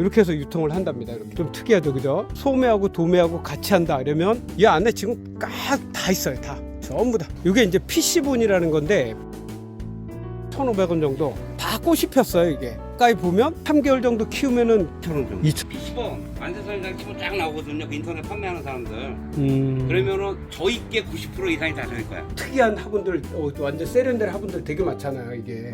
이렇게 해서 유통을 한답니다. 이렇게 좀 특이하죠, 그죠? 소매하고 도매하고 같이 한다 이러면 이 안에 지금 까다 있어요, 다 전부 다. 이게 이제 PC본이라는 건데 1,500원 정도 다 꽃이 폈어요, 이게. 가까이 보면 3개월 정도 키우면은 2,000원 정도. 2천. 20원 만세선인장 치면 쫙 나오거든요. 그 인터넷 판매하는 사람들. 음. 그러면은 저희께 90% 이상이 다 저희 거야. 특이한 화분들 어, 완전 세련된 화분들 되게 많잖아요, 이게.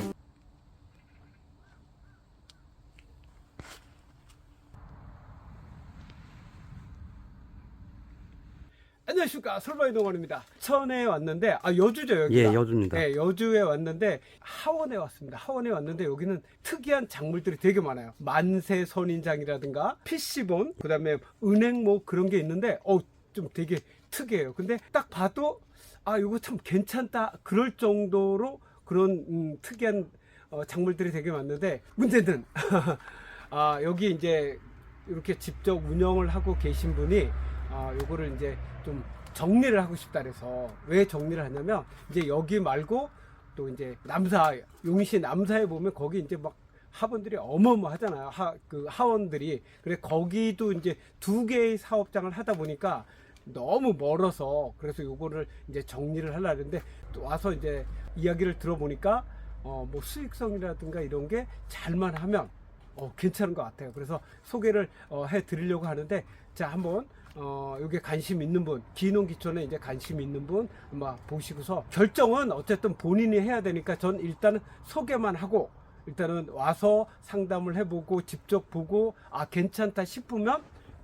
안녕하십니까 솔바이 동원입니다. 천에 왔는데 아 여주죠 여기가. 예, 여주입니다. 네, 여주에 왔는데 하원에 왔습니다. 하원에 왔는데 여기는 특이한 작물들이 되게 많아요. 만세 선인장이라든가 PC본, 그다음에 은행목 그런 게 있는데 어좀 되게 특이해요. 근데 딱 봐도 아 이거 참 괜찮다 그럴 정도로 그런 음, 특이한 어, 작물들이 되게 많은데 문제는 아 여기 이제 이렇게 직접 운영을 하고 계신 분이 아 요거를 이제 좀 정리를 하고 싶다 그래서 왜 정리를 하냐면 이제 여기 말고 또 이제 남사 용시 남사에 보면 거기 이제 막 하원들이 어마어마하잖아요. 하, 그 하원들이. 그래 거기도 이제 두 개의 사업장을 하다 보니까 너무 멀어서 그래서 요거를 이제 정리를 하려 했는데 또 와서 이제 이야기를 들어보니까 어 뭐 수익성이라든가 이런 게 잘만 하면 어 괜찮은 것 같아요. 그래서 소개를 어, 해 드리려고 하는데 자 한번 어 여기에 관심 있는 분 기농기촌에 이제 관심 있는 분 아마 보시고서 결정은 어쨌든 본인이 해야 되니까 전 일단은 소개만 하고 일단은 와서 상담을 해보고 직접 보고 아 괜찮다 싶으면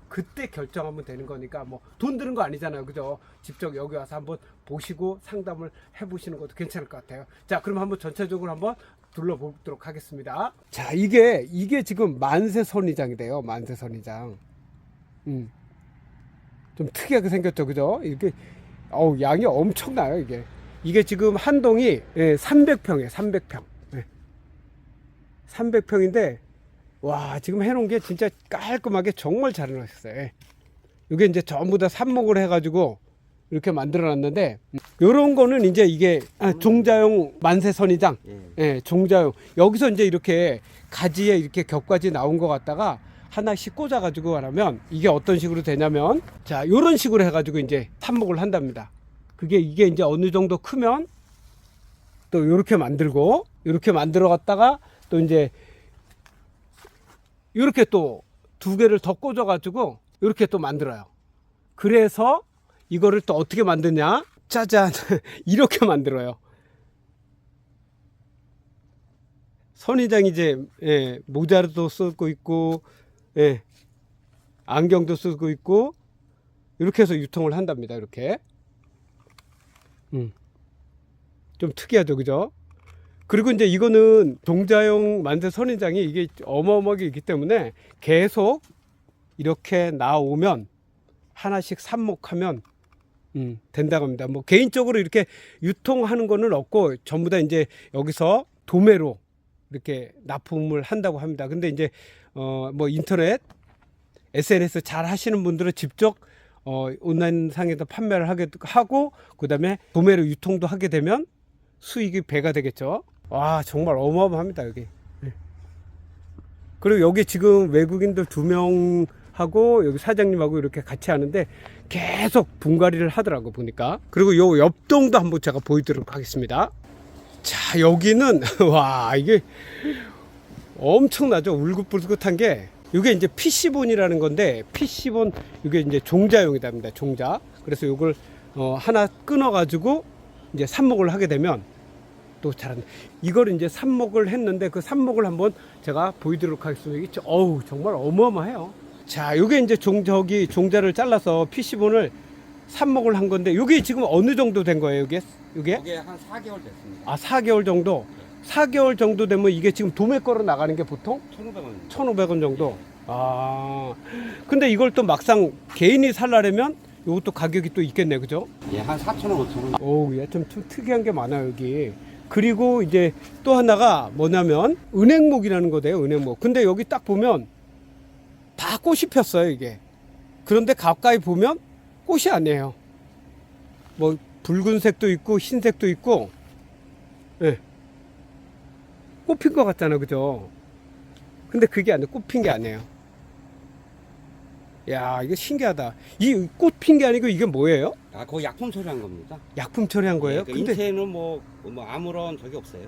그때 결정하면 되는 거니까 뭐 돈 드는 거 아니잖아요. 그죠? 직접 여기 와서 한번 보시고 상담을 해보시는 것도 괜찮을 것 같아요. 자 그럼 한번 전체적으로 한번 둘러보도록 하겠습니다. 자 이게 이게 지금 만세 선의장이 돼요. 만세 선의장. 음. 좀 특이하게 생겼죠. 그죠? 이게 어우 양이 엄청나요 이게. 이게 지금 한 동이 예, 300평이에요 300평. 예. 300평인데 와 지금 해놓은 게 진짜 깔끔하게 정말 잘 해놓으셨어요 이게 이제 전부 다 삽목을 해가지고 이렇게 만들어 놨는데 요런 거는 이제 이게 아, 종자용 만세 선이장. 예. 예, 종자용. 여기서 이제 이렇게 가지에 이렇게 겹가지 나온 것 같다가 하나씩 꽂아가지고 하면 이게 어떤 식으로 되냐면 자 요런 식으로 해가지고 이제 삽목을 한답니다 그게 이게 이제 어느 정도 크면 또 요렇게 만들고 요렇게 만들어 갔다가 또 이제 이렇게 또 두 개를 더 꽂아 가지고 이렇게 또 만들어요. 그래서 이거를 또 어떻게 만드냐? 짜잔. 이렇게 만들어요. 선의장 이제 예, 모자도 쓰고 있고 예, 안경도 쓰고 있고 이렇게 해서 유통을 한답니다. 이렇게. 음. 좀 특이하죠. 그죠? 그리고 이제 이거는 종자용 만세 선인장이 이게 어마어마하게 있기 때문에 계속 이렇게 나오면 하나씩 삽목하면 음, 된다고 합니다. 뭐 개인적으로 이렇게 유통하는 거는 없고 전부 다 이제 여기서 도매로 이렇게 납품을 한다고 합니다. 근데 이제 어 뭐 인터넷 SNS 잘 하시는 분들은 직접 어 온라인 상에서 판매를 하게 하고 그다음에 도매로 유통도 하게 되면 수익이 배가 되겠죠. 와 정말 어마어마합니다 여기. 예. 그리고 여기 지금 외국인들 두 명하고 여기 사장님하고 이렇게 같이 하는데 계속 분갈이를 하더라고 보니까. 그리고 요 옆동도 한번 제가 보여드리도록 하겠습니다. 자 여기는 와 이게 엄청나죠. 울긋불긋한 게. 이게 이제 PC본이라는 건데 PC본 이게 이제 종자용이 답니다. 종자. 그래서 이걸 어, 하나 끊어 가지고 이제 삽목을 하게 되면 또 잘한다. 이걸 이제 삽목을 했는데 그 삽목을 한번 제가 보여드리도록 하겠습니다. 이게 어우 정말 어마어마해요. 자 이게 이제 종 저기 종자를 잘라서 PC본을 삽목을 한 건데 이게 지금 어느 정도 된 거예요 이게? 이게? 이게 한 4개월 됐습니다. 아 4개월 정도 4개월 정도 되면 이게 지금 도매 거로 나가는 게 보통 1,500원. 1,500원 정도. 아. 근데 이걸 또 막상 개인이 살라려면 이것도 가격이 또 있겠네. 그죠? 예, 한 4,000원, 5,000원. 어우, 야, 좀, 좀 특이한 게 많아요, 여기. 그리고 이제 또 하나가 뭐냐면 은행목이라는 거대요, 은행목. 근데 여기 딱 보면 다 꽃이 폈어요, 이게. 그런데 가까이 보면 꽃이 아니에요. 뭐 붉은색도 있고 흰색도 있고 예. 꽃핀 것 같잖아요, 그죠? 근데 그게 아니에요. 꽃핀 게 아니에요. 야, 이거 신기하다. 이 꽃핀 게 아니고 이게 뭐예요? 아, 그거 약품 처리한 겁니다. 약품 처리한 거예요? 예, 그 근데 인체는 뭐, 뭐 아무런 적이 없어요.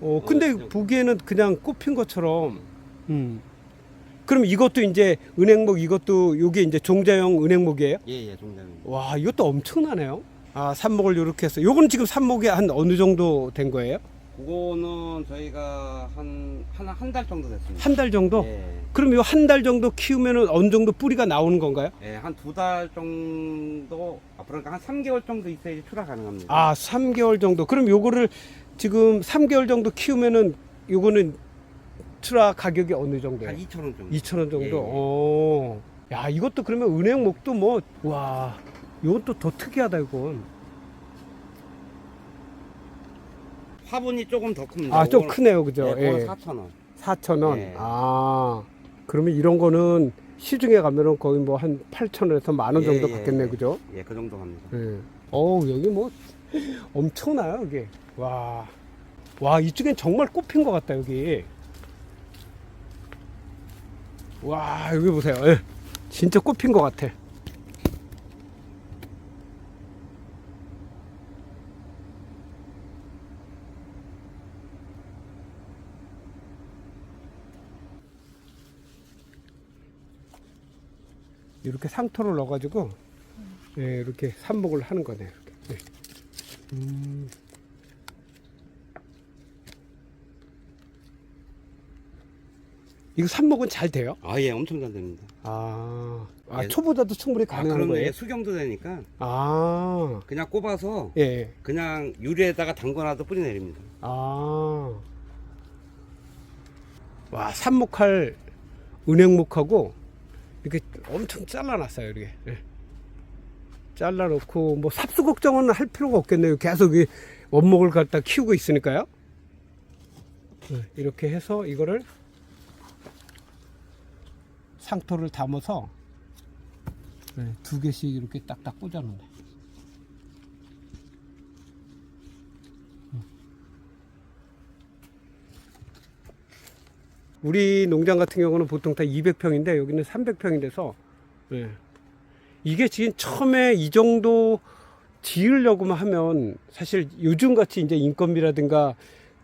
어, 근데 어, 보기에는 그냥 꽃핀 것처럼. 음. 그럼 이것도 이제 은행목 이것도 요게 이제 종자형 은행목이에요? 예, 예, 종자는. 와, 이것도 엄청나네요. 아, 삽목을 이렇게 해서 요거는 지금 삽목이 한 어느 정도 된 거예요? 그거는 저희가 한, 한, 한 달 정도 됐습니다. 한 달 정도? 예, 그럼 요 한 달 정도 키우면은 어느 정도 뿌리가 나오는 건가요? 예, 한 두 달 정도, 아, 그러니까 한 3개월 정도 있어야지 출하 가능합니다. 아, 3개월 정도. 그럼 요거를 지금 3개월 정도 키우면은 요거는 출하 가격이 어느 정도예요? 한 2,000원 정도. 2,000원 정도? 예, 예. 어. 야, 이것도 그러면 은행목도 뭐, 와, 이것도 더 특이하다, 이건. 화분이 조금 더 큽니다. 아, 좀 크네요, 그죠? 예, 그건 예. 4,000원. 4,000원. 예. 아, 그러면 이런 거는 시중에 가면은 거의 뭐 한 8,000원에서 만원 예, 정도 예, 받겠네, 예. 그죠? 예, 그 정도 갑니다. 예. 어우, 여기 뭐 엄청나요, 여기. 와. 와, 이쪽엔 정말 꽃핀 것 같다, 여기. 와, 여기 보세요. 예. 진짜 꽃핀 것 같아. 이렇게 상토를 넣어가지고 예, 이렇게 삽목을 하는 거네요. 이렇게. 네. 음. 이거 삽목은 잘 돼요? 아, 예, 엄청 잘 됩니다. 아, 아 예. 초보자도 충분히 아, 가능한 그러네. 거예요? 수경도 되니까 아, 그냥 꼽아서 예, 그냥 유리에다가 담궈놔도 뿌리 내립니다. 아. 와, 삽목할 은행목하고 이렇게 엄청 잘라놨어요, 이렇게. 예. 잘라놓고 뭐 삽수 걱정은 할 필요가 없겠네요. 계속 이 원목을 갖다 키우고 있으니까요. 예, 이렇게 해서 이거를 상토를 담아서 예, 두 개씩 이렇게 딱딱 꽂아놓네. 우리 농장 같은 경우는 보통 다 200평인데 여기는 300평이 예. 이게 지금 처음에 이 정도 지으려고만 하면 사실 요즘 같이 이제 인건비라든가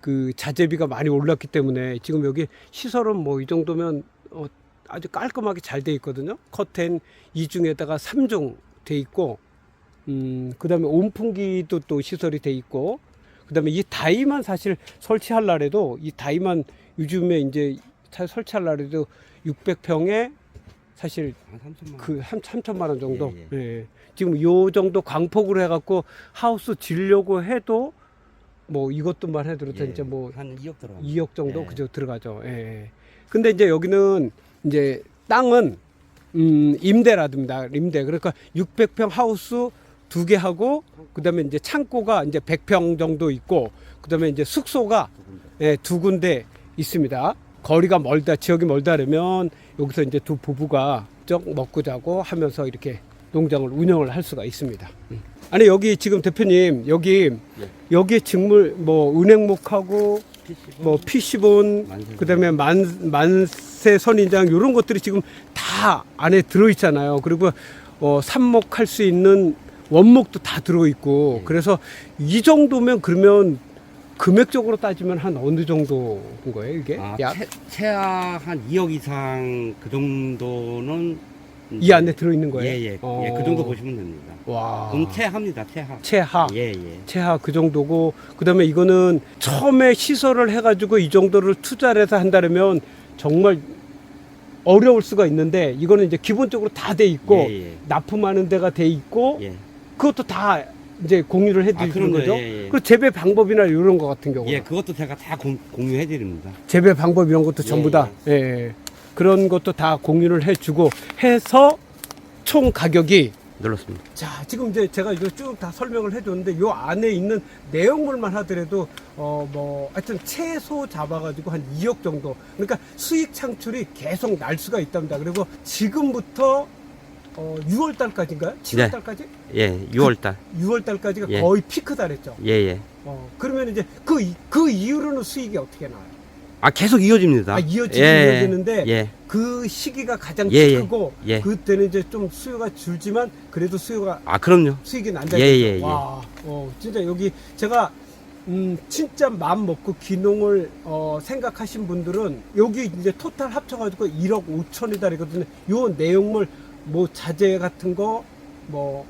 그 자재비가 많이 올랐기 때문에 지금 여기 시설은 뭐 이 정도면 어 아주 깔끔하게 잘 돼 있거든요. 커튼 이중에다가 3중 돼 있고 음 그다음에 온풍기도 또 시설이 돼 있고 그 다음에 이 다이만 사실 설치할라래도 이 다이만 요즘에 이제 잘 설치할라래도 600평에 사실 한 3천만 원. 그한 3천만 원 정도. 예, 예. 지금 요 정도 광폭으로 해갖고 하우스 지려고 해도 뭐 이것도만 해도 예, 이제 뭐한 2억 들어. 2억 정도 예. 그저 들어가죠. 예. 근데 이제 여기는 이제 땅은 음, 임대라듭니다. 임대. 그러니까 600평 하우스 두 개 하고 그다음에 이제 창고가 이제 100평 정도 있고 그다음에 이제 숙소가 예, 두 군데 있습니다. 거리가 멀다, 지역이 멀다 그러면 여기서 이제 두 부부가 쩍 먹고 자고 하면서 이렇게 농장을 운영을 할 수가 있습니다. 음. 아니 여기 지금 대표님 여기 예. 여기 직물 뭐 은행목하고 뭐 피시본 만세 그다음에 만 만세 선인장 이런 것들이 지금 다 안에 들어 있잖아요. 그리고 어 삽목할 수 있는 원목도 다 들어 있고 예. 그래서 이 정도면 그러면 금액적으로 따지면 한 어느 정도인 거예요 이게? 아, 약? 채, 최하 한 2억 이상 그 정도는 이 안에 들어 있는 거예요? 예, 예. 어. 예, 그 정도 보시면 됩니다. 와. 그럼 최하입니다, 최하. 최하. 예, 예. 최하 그 정도고 그다음에 이거는 처음에 시설을 해가지고 이 정도를 투자를 해서 한다면 정말 어려울 수가 있는데 이거는 이제 기본적으로 다 돼 있고 예, 예. 납품하는 데가 돼 있고 예. 그것도 다 이제 공유를 아, 해드리는 그런 거죠. 예, 예. 그 재배 방법이나 이런 거 같은 경우 예, 는 그것도 제가 다 공, 공유해 드립니다. 재배 방법 이런 것도 예, 전부 다 예, 예. 그런 것도 다 공유를 해주고 해서 총 가격이 눌렀습니다. 자, 지금 이제 제가 이거 쭉 다 설명을 해줬는데 요 안에 있는 내용물만 하더라도 어 뭐 하여튼 최소 잡아가지고 한 2억 정도. 그러니까 수익 창출이 계속 날 수가 있답니다. 그리고 지금부터 어 6월 달까지인가요? 7월 네. 달까지? 예, 6월 달. 6월 달까지가 예. 피크 달했죠. 예, 예. 어 그러면 이제 그 그 이후로는 수익이 어떻게 나와요? 아 계속 이어집니다. 아, 이어지긴 예, 이어지는데 예. 그 시기가 가장 예, 예. 크고 예. 그때는 이제 좀 수요가 줄지만 그래도 수요가 아 그럼요. 수익이 난다. 예, 예, 예. 와, 어, 진짜 여기 제가 음, 진짜 마음 먹고 귀농을 어, 생각하신 분들은 여기 이제 토탈 합쳐가지고 1억 5천이다 이거든요. 요 내용물 뭐 자재 같은 거 뭐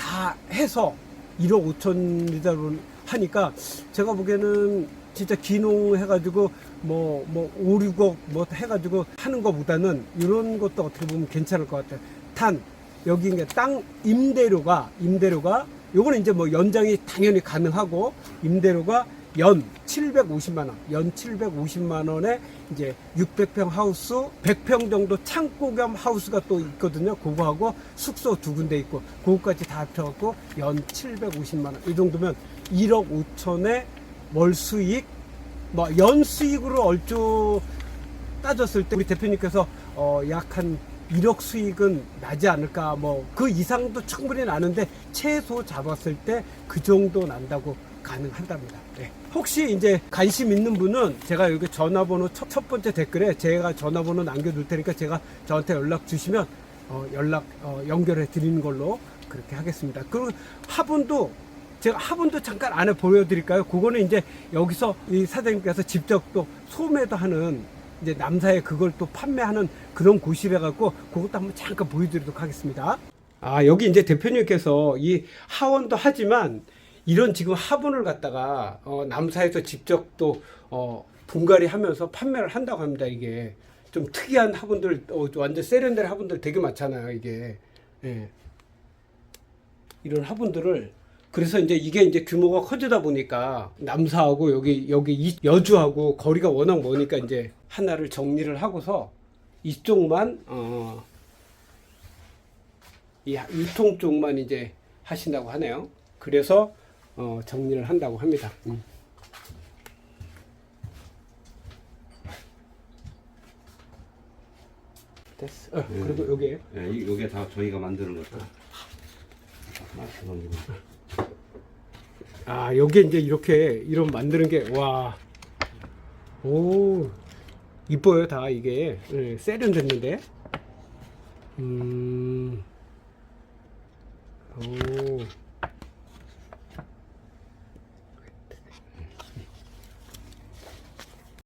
다 해서 1억 5천이다 하니까 제가 보기에는 진짜 귀농해가지고 뭐, 뭐, 5, 6억 뭐 해가지고 하는 것보다는 이런 것도 어떻게 보면 괜찮을 것 같아요. 단, 여기 이제 땅 임대료가, 임대료가, 요거는 이제 뭐 연장이 당연히 가능하고, 임대료가 연 750만 원, 연 750만 원에 이제 600평 하우스, 100평 정도 창고 겸 하우스가 또 있거든요. 그거하고 숙소 두 군데 있고, 그거까지 다 합쳐갖고 연 750만 원. 이 정도면 1억 5천에 월 수익, 뭐 연 수익으로 얼추 따졌을 때 우리 대표님께서 어, 약한 1억 수익은 나지 않을까 뭐 그 이상도 충분히 나는데 최소 잡았을 때 그 정도 난다고 가능한답니다. 네. 혹시 이제 관심 있는 분은 제가 여기 전화번호 첫, 첫 번째 댓글에 제가 전화번호 남겨둘 테니까 제가 저한테 연락 주시면 어, 연락 어, 연결해 드리는 걸로 그렇게 하겠습니다. 그리고 화분도 제가 화분도 잠깐 안에 보여드릴까요? 그거는 이제 여기서 이 사장님께서 직접 또 소매도 하는 이제 남사에 그걸 또 판매하는 그런 곳이라 갖고 그것도 한번 잠깐 보여드리도록 하겠습니다. 아 여기 이제 대표님께서 이 하원도 하지만 이런 지금 화분을 갖다가 어, 남사에서 직접 또 어, 분갈이 하면서 판매를 한다고 합니다. 이게 좀 특이한 화분들 어, 완전 세련된 화분들 되게 많잖아요. 이게 예. 이런 화분들을 그래서 이제 이게 이제 규모가 커지다 보니까 남사하고 여기 여기 이 여주하고 거리가 워낙 머니까 이제 하나를 정리를 하고서 이쪽만 어, 이 유통 쪽만 이제 하신다고 하네요. 그래서 어, 정리를 한다고 합니다. 음. 됐어. 어, 그리고 여기 예, 이- 요게 다 저희가 만드는 것도. 아 여기 이제 이렇게 이런 만드는 게 와. 오 이뻐요 다 이게. 예, 세련됐는데. 음. 음오